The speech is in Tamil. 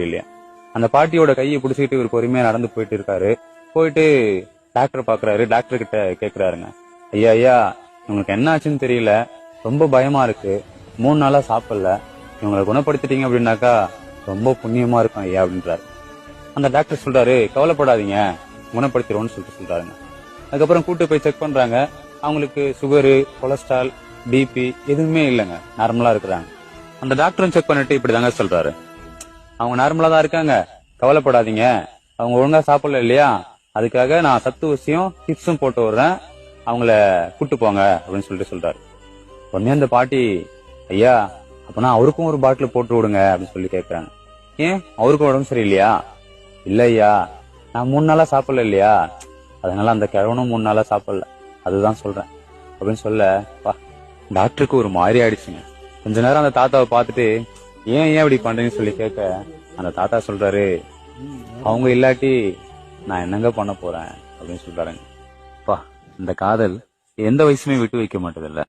இல்லையா? அந்த பாட்டியோட கையை பிடிச்சிக்கிட்டு இவர் பொறுமையா நடந்து போயிட்டு இருக்காரு. போயிட்டு டாக்டர் பாக்குறாரு. டாக்டர் கிட்ட கேக்குறாருங்க. ஐயா ஐயா இவங்களுக்கு என்ன ஆச்சுன்னு தெரியல. ரொம்ப பயமா இருக்கு. மூணு நாளா சாப்பிடல. இவங்களை குணப்படுத்திட்டீங்க அப்படின்னாக்கா ரொம்ப புண்ணியமா இருக்கும் ஐயா அப்படின்றாரு. அந்த டாக்டர் சொல்றாரு கவலைப்படாதீங்க. குணப்படுத்திடுவோம்னு சொல்லிட்டு சொல்றாருங்க. அதுக்கப்புறம் கூட்டு போய் செக் பண்றாங்க. அவங்களுக்கு சுகரு கொலஸ்ட்ரால் பிபி எதுவுமே இல்லைங்க. நார்மலா இருக்கிறாங்க. அந்த டாக்டரும் செக் பண்ணிட்டு இப்படிதாங்க சொல்றாரு. அவங்க நார்மலா தான் இருக்காங்க. கவலைப்படாதீங்க. அவங்க ஒழுங்கா சாப்பிடல இல்லையா? அதுக்காக நான் சத்து ஊசியும் டிப்ஸும் போட்டு வர்றேன் அவங்கள கூட்டு போங்க அப்படின்னு சொல்லிட்டு சொல்றாரு. உடனே அந்த பாட்டி ஐயா அப்பனா அவருக்கும் ஒரு பாட்டில் போட்டு விடுங்க அப்படின்னு சொல்லி கேட்கறாங்க ஏன்? அவருக்கும் உடம்பு சரியில்லையா? இல்ல ஐயா. நான் மூணு நாளா சாப்பிடல இல்லையா? அதனால அந்த கிழவனும் மூணு நாளா சாப்பிடல. அதுதான் சொல்றேன் அப்படின்னு சொல்ல டாக்டருக்கு ஒரு மாதிரி ஆயிடுச்சுங்க. கொஞ்ச நேரம் அந்த தாத்தாவை பார்த்துட்டு ஏன் ஏன் இப்படி பண்றீங்கன்னு சொல்லி கேட்க அந்த தாத்தா சொல்றாரு அவங்க இல்லாட்டி நான் என்னங்க பண்ண போறேன்? அப்படின்னு சொல்றாருங்க. பா இந்த காதல் எந்த வயசுமே விட்டு வைக்க மாட்டதில்ல.